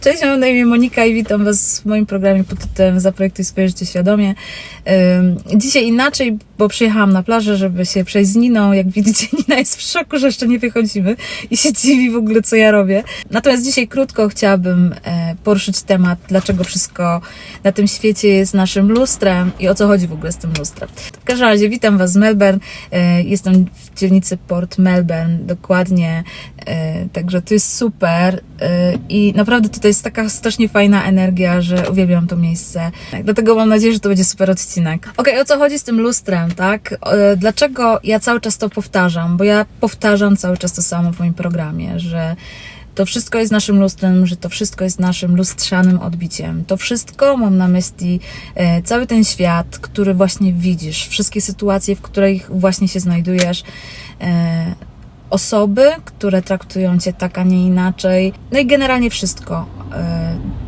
Cześć, mam na imię Monika i witam Was w moim programie pod tytułem Zaprojektuj swoje życie świadomie. Dzisiaj inaczej, bo przyjechałam na plażę, żeby się przejść z Niną. Jak widzicie, Nina jest w szoku, że jeszcze nie wychodzimy i się dziwi w ogóle, co ja robię. Natomiast dzisiaj krótko chciałabym e, poruszyć temat, dlaczego wszystko na tym świecie jest naszym lustrem i o co chodzi w ogóle z tym lustrem. W każdym razie witam Was z Melbourne. E, Jestem w dzielnicy Port Melbourne, dokładnie. E, Także to jest super i naprawdę tutaj jest taka strasznie fajna energia, że uwielbiam to miejsce. Dlatego mam nadzieję, że to będzie super odcinek. Okej, o co chodzi z tym lustrem, tak? E, Dlaczego ja cały czas to powtarzam? Bo ja powtarzam cały czas to samo w moim programie, że to wszystko jest naszym lustrem, że to wszystko jest naszym lustrzanym odbiciem. To wszystko mam na myśli e, cały ten świat, który właśnie widzisz, wszystkie sytuacje, w których właśnie się znajdujesz. E, osoby, które traktują cię tak, a nie inaczej. No i generalnie wszystko.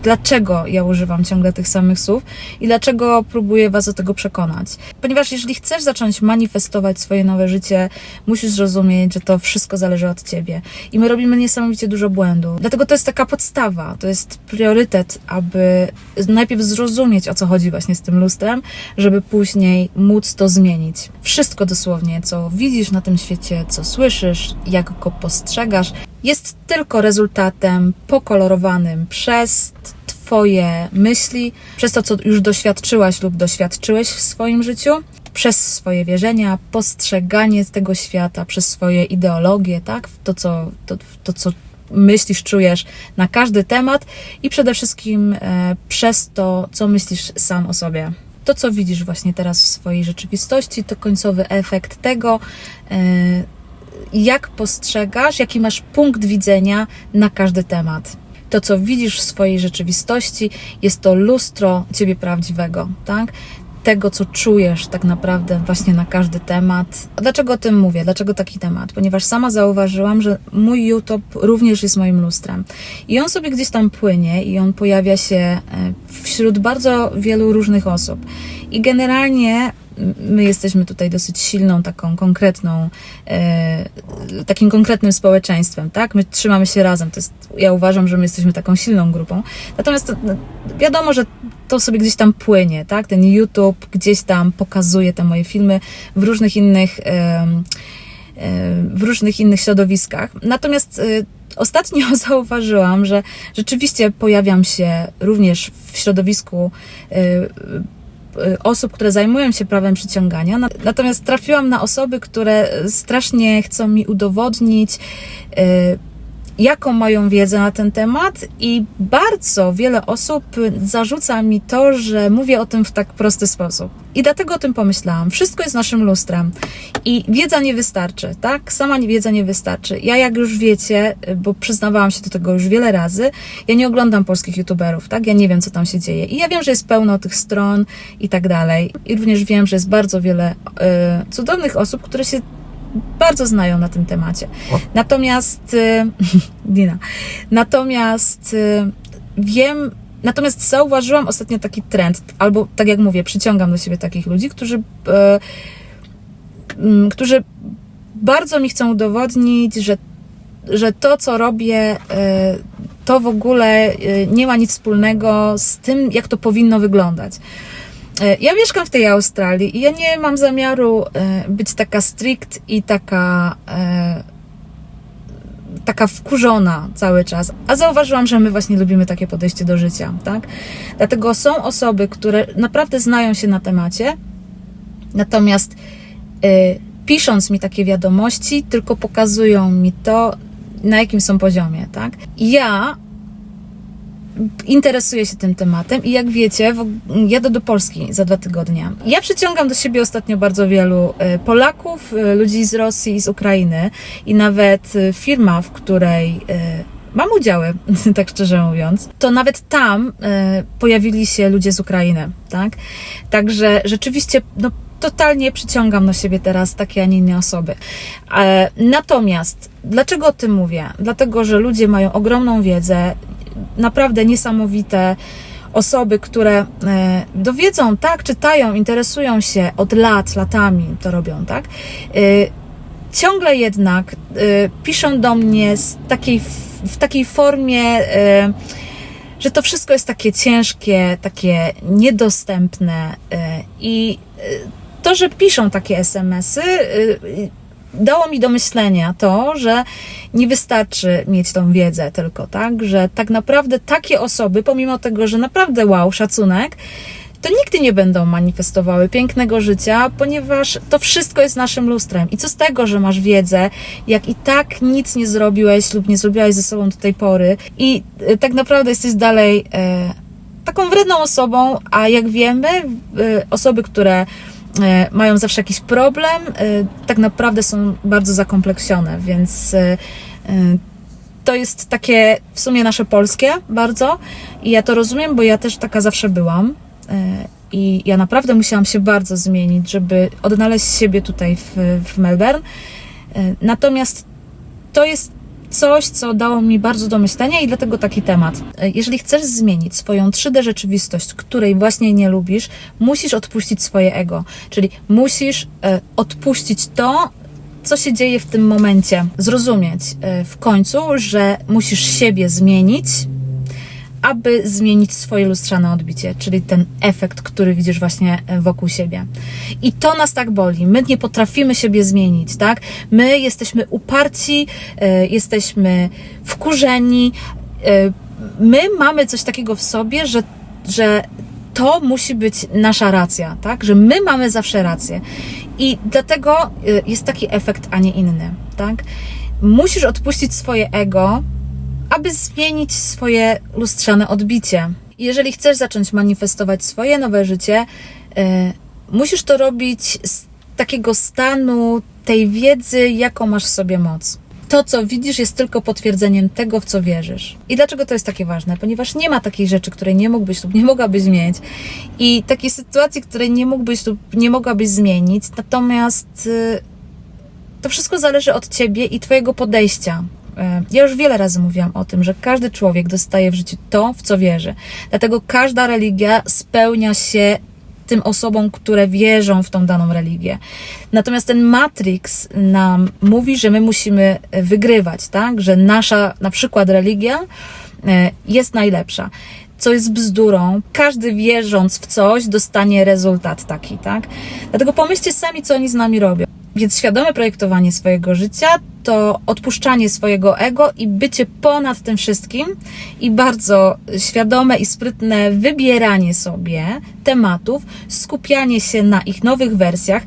Dlaczego ja używam ciągle tych samych słów i dlaczego próbuję Was do tego przekonać? Ponieważ jeżeli chcesz zacząć manifestować swoje nowe życie, musisz zrozumieć, że to wszystko zależy od Ciebie. I my robimy niesamowicie dużo błędów. Dlatego to jest taka podstawa, to jest priorytet, aby najpierw zrozumieć, o co chodzi właśnie z tym lustrem, żeby później móc to zmienić. Wszystko dosłownie, co widzisz na tym świecie, co słyszysz, jak go postrzegasz, jest tylko rezultatem pokolorowanym przez Twoje myśli, przez to, co już doświadczyłaś lub doświadczyłeś w swoim życiu, przez swoje wierzenia, postrzeganie tego świata, przez swoje ideologie, tak? To, co, to, to, co myślisz, czujesz na każdy temat i przede wszystkim e, przez to, co myślisz sam o sobie. To, co widzisz właśnie teraz w swojej rzeczywistości, to końcowy efekt tego, e, jak postrzegasz, jaki masz punkt widzenia na każdy temat. To, co widzisz w swojej rzeczywistości, jest to lustro ciebie prawdziwego, tak? Tego, co czujesz tak naprawdę właśnie na każdy temat. A Dlaczego o tym mówię? Dlaczego taki temat? Ponieważ sama zauważyłam, że mój YouTube również jest moim lustrem. I on sobie gdzieś tam płynie i on pojawia się e, wśród bardzo wielu różnych osób. I generalnie my jesteśmy tutaj dosyć silną, taką konkretną, e, takim konkretnym społeczeństwem, tak? My trzymamy się razem. To jest, ja uważam, że my jesteśmy taką silną grupą. Natomiast to, no, wiadomo, że to sobie gdzieś tam płynie, tak? Ten YouTube gdzieś tam pokazuje te moje filmy w różnych innych, em, e, w różnych innych środowiskach. Natomiast e, ostatnio zauważyłam, że rzeczywiście pojawiam się również w środowisku e, osób, które zajmują się prawem przyciągania. Na- Natomiast trafiłam na osoby, które strasznie chcą mi udowodnić, y, jaką mają wiedzę na ten temat, i bardzo wiele osób zarzuca mi to, że mówię o tym w tak prosty sposób. I dlatego o tym pomyślałam. Wszystko jest naszym lustrem. I wiedza nie wystarczy, tak? Sama wiedza nie wystarczy. Ja, jak już wiecie, bo przyznawałam się do tego już wiele razy, ja nie oglądam polskich youtuberów, tak? Ja nie wiem, co tam się dzieje. I ja wiem, że jest pełno tych stron i tak dalej. I również wiem, że jest bardzo wiele e, cudownych osób, które się bardzo znają na tym temacie. Natomiast, e, Dina, natomiast e, wiem, natomiast zauważyłam ostatnio taki trend, albo tak jak mówię, przyciągam do siebie takich ludzi, którzy, e, którzy bardzo mi chcą udowodnić, że, że to, co robię, e, to w ogóle e, nie ma nic wspólnego z tym, jak to powinno wyglądać. E, Ja mieszkam w tej Australii i ja nie mam zamiaru e, być taka strict i taka e, taka wkurzona cały czas. A zauważyłam, że my właśnie lubimy takie podejście do życia, tak? Dlatego są osoby, które naprawdę znają się na temacie, natomiast pisząc mi takie wiadomości, tylko pokazują mi to, na jakim są poziomie, tak? Ja interesuję się tym tematem i jak wiecie, jadę do Polski za dwa tygodnie. Ja przyciągam do siebie ostatnio bardzo wielu e, Polaków, e, ludzi z Rosji i z Ukrainy i nawet e, firma, w której mam udziały, tak szczerze mówiąc, to nawet tam pojawili się ludzie z Ukrainy, tak? Także rzeczywiście, no totalnie przyciągam do siebie teraz takie, a nie inne osoby. Natomiast, dlaczego o tym mówię? Dlatego, że ludzie mają ogromną wiedzę, naprawdę niesamowite osoby, które e, dowiedzą, tak, czytają, interesują się od lat, latami to robią, tak? E, Ciągle jednak e, piszą do mnie z takiej, w takiej formie że to wszystko jest takie ciężkie, takie niedostępne i to, że piszą takie SMS-y, dało mi do myślenia to, że nie wystarczy mieć tą wiedzę tylko, tak? Że tak naprawdę takie osoby, pomimo tego, że naprawdę wow, szacunek, to nigdy nie będą manifestowały pięknego życia, ponieważ to wszystko jest naszym lustrem. I co z tego, że masz wiedzę, jak i tak nic nie zrobiłeś lub nie zrobiłaś ze sobą do tej pory i y, tak naprawdę jesteś dalej e, taką wredną osobą, a jak wiemy, e, osoby, które e, mają zawsze jakiś problem, e, tak naprawdę są bardzo zakompleksione, więc e, e, to jest takie w sumie nasze polskie bardzo i ja to rozumiem, bo ja też taka zawsze byłam. E, I ja naprawdę musiałam się bardzo zmienić, żeby odnaleźć siebie tutaj w, w Melbourne. E, Natomiast to jest coś, co dało mi bardzo do myślenia i dlatego taki temat. E, Jeżeli chcesz zmienić swoją 3D rzeczywistość, której właśnie nie lubisz, musisz odpuścić swoje ego. Czyli musisz e, odpuścić to, co się dzieje w tym momencie. Zrozumieć e, w końcu, że musisz siebie zmienić, aby zmienić swoje lustrzane odbicie, czyli ten efekt, który widzisz właśnie e, wokół siebie. I to nas tak boli. My nie potrafimy siebie zmienić, tak? My jesteśmy uparci, e, jesteśmy wkurzeni. e, My mamy coś takiego w sobie, że, że to musi być nasza racja, tak? Że my mamy zawsze rację. I dlatego jest taki efekt, a nie inny, tak? Musisz odpuścić swoje ego, aby zmienić swoje lustrzane odbicie. Jeżeli chcesz zacząć manifestować swoje nowe życie, e, musisz to robić z takiego stanu tej wiedzy, jaką masz w sobie moc. To, co widzisz, jest tylko potwierdzeniem tego, w co wierzysz. I dlaczego to jest takie ważne? Ponieważ nie ma takiej rzeczy, której nie mógłbyś lub nie mogłabyś zmienić. I takiej sytuacji, której nie mógłbyś lub nie mogłabyś zmienić. Natomiast y, to wszystko zależy od ciebie i twojego podejścia. E, Ja już wiele razy mówiłam o tym, że każdy człowiek dostaje w życiu to, w co wierzy. Dlatego każda religia spełnia się tym osobom, które wierzą w tą daną religię. Natomiast ten Matrix nam mówi, że my musimy wygrywać, tak? Że nasza na przykład religia e, jest najlepsza. Co jest bzdurą. Każdy wierząc w coś dostanie rezultat taki, tak? Dlatego pomyślcie sami, co oni z nami robią. Więc świadome projektowanie swojego życia to odpuszczanie swojego ego i bycie ponad tym wszystkim i bardzo świadome i sprytne wybieranie sobie tematów, skupianie się na ich nowych wersjach,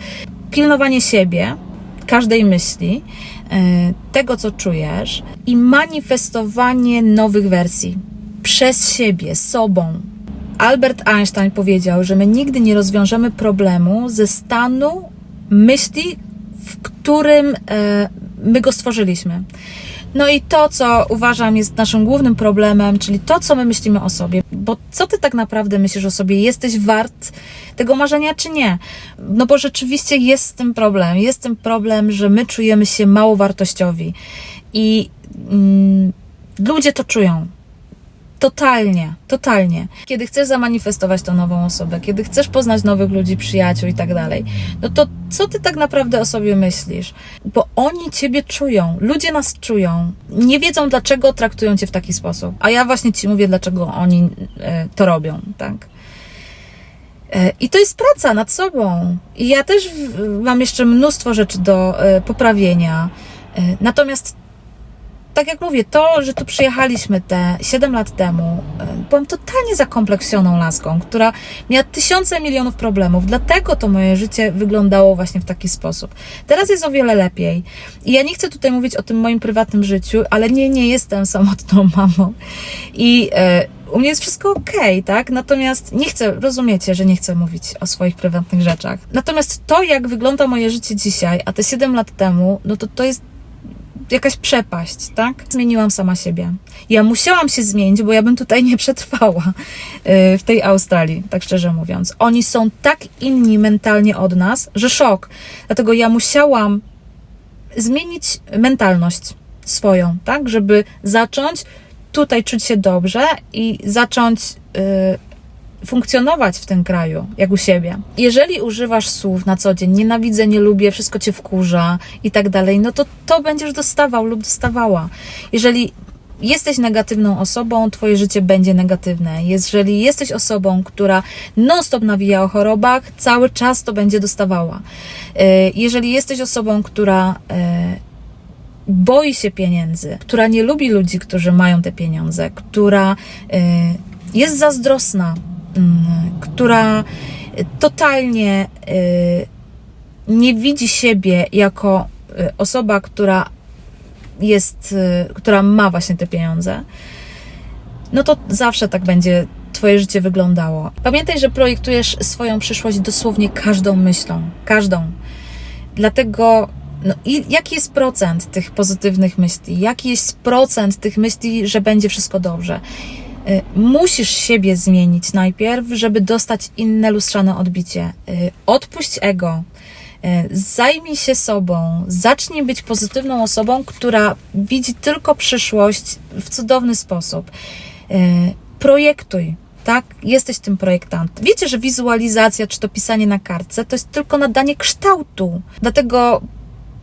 pilnowanie siebie, każdej myśli, e, tego co czujesz i manifestowanie nowych wersji przez siebie, sobą, Albert Einstein powiedział, że my nigdy nie rozwiążemy problemu ze stanu myśli, w którym e, my go stworzyliśmy. No i to, co uważam jest naszym głównym problemem, czyli to, co my myślimy o sobie. Bo co ty tak naprawdę myślisz o sobie? Jesteś wart tego marzenia, czy nie? No bo rzeczywiście jest z tym problem. Jest z tym problem, że my czujemy się mało wartościowi. I mm, ludzie to czują. Totalnie, totalnie. Kiedy chcesz zamanifestować tą nową osobę, kiedy chcesz poznać nowych ludzi, przyjaciół i tak dalej, no to co ty tak naprawdę o sobie myślisz? Bo oni ciebie czują, ludzie nas czują. Nie wiedzą, dlaczego traktują cię w taki sposób. A ja właśnie ci mówię, dlaczego oni e, to robią, tak? E, I to jest praca nad sobą. I ja też mam jeszcze mnóstwo rzeczy do e, poprawienia. Natomiast tak jak mówię, to, że tu przyjechaliśmy te 7 lat temu, e, byłam totalnie zakompleksioną laską, która miała tysiące milionów problemów. Dlatego to moje życie wyglądało właśnie w taki sposób. Teraz jest o wiele lepiej. I ja nie chcę tutaj mówić o tym moim prywatnym życiu, ale nie, nie jestem samotną mamą. I e, u mnie jest wszystko okej, tak? Natomiast nie chcę, rozumiecie, że nie chcę mówić o swoich prywatnych rzeczach. Natomiast to, jak wygląda moje życie dzisiaj, a te 7 lat temu, no to to jest jakaś przepaść, tak? Zmieniłam sama siebie. Ja musiałam się zmienić, bo ja bym tutaj nie przetrwała y, w tej Australii, tak szczerze mówiąc. Oni są tak inni mentalnie od nas, że szok. Dlatego ja musiałam zmienić mentalność swoją, tak? Żeby zacząć tutaj czuć się dobrze i zacząć y, funkcjonować w tym kraju, jak u siebie. Jeżeli używasz słów na co dzień, nienawidzę, nie lubię, wszystko cię wkurza i tak dalej, no to to będziesz dostawał lub dostawała. Jeżeli jesteś negatywną osobą, twoje życie będzie negatywne. Jeżeli jesteś osobą, która non-stop nawija o chorobach, cały czas to będzie dostawała. E, Jeżeli jesteś osobą, która e, boi się pieniędzy, która nie lubi ludzi, którzy mają te pieniądze, która y, jest zazdrosna, która totalnie y, nie widzi siebie jako y, osoba, która jest, y, która ma właśnie te pieniądze, no to zawsze tak będzie Twoje życie wyglądało. Pamiętaj, że projektujesz swoją przyszłość dosłownie każdą myślą, każdą. Dlatego, no i jaki jest procent tych pozytywnych myśli? Jaki jest procent tych myśli, że będzie wszystko dobrze? Y, Musisz siebie zmienić najpierw, żeby dostać inne lustrzane odbicie. Y, Odpuść ego. y, Zajmij się sobą, zacznij być pozytywną osobą, która widzi tylko przyszłość w cudowny sposób. Projektuj, tak? Jesteś tym projektantem. Wiecie, że wizualizacja, czy to pisanie na kartce, to jest tylko nadanie kształtu. Dlatego,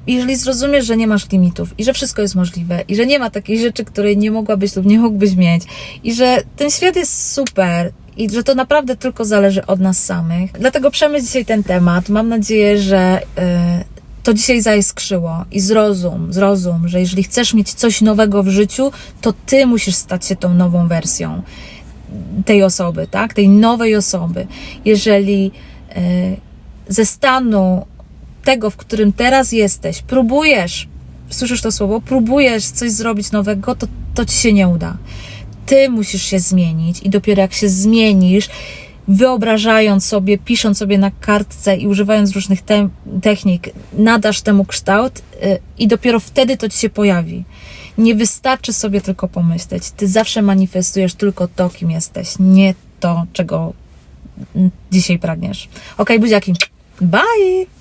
jeżeli zrozumiesz, że nie masz limitów i że wszystko jest możliwe i że nie ma takiej rzeczy, której nie mogłabyś lub nie mógłbyś mieć i że ten świat jest super i że to naprawdę tylko zależy od nas samych. Dlatego przemyśl dzisiaj ten temat. Mam nadzieję, że yy, to dzisiaj zaiskrzyło i zrozum, zrozum, że jeżeli chcesz mieć coś nowego w życiu, to ty musisz stać się tą nową wersją tej osoby, tak? Tej nowej osoby. Jeżeli y, ze stanu tego, w którym teraz jesteś, próbujesz, słyszysz to słowo, próbujesz coś zrobić nowego, to, to ci się nie uda. Ty musisz się zmienić i dopiero jak się zmienisz, wyobrażając sobie, pisząc sobie na kartce i używając różnych te- technik, nadasz temu kształt y, i dopiero wtedy to ci się pojawi. Nie wystarczy sobie tylko pomyśleć. Ty zawsze manifestujesz tylko to, kim jesteś, nie to, czego dzisiaj pragniesz. Ok, buziaki. Bye!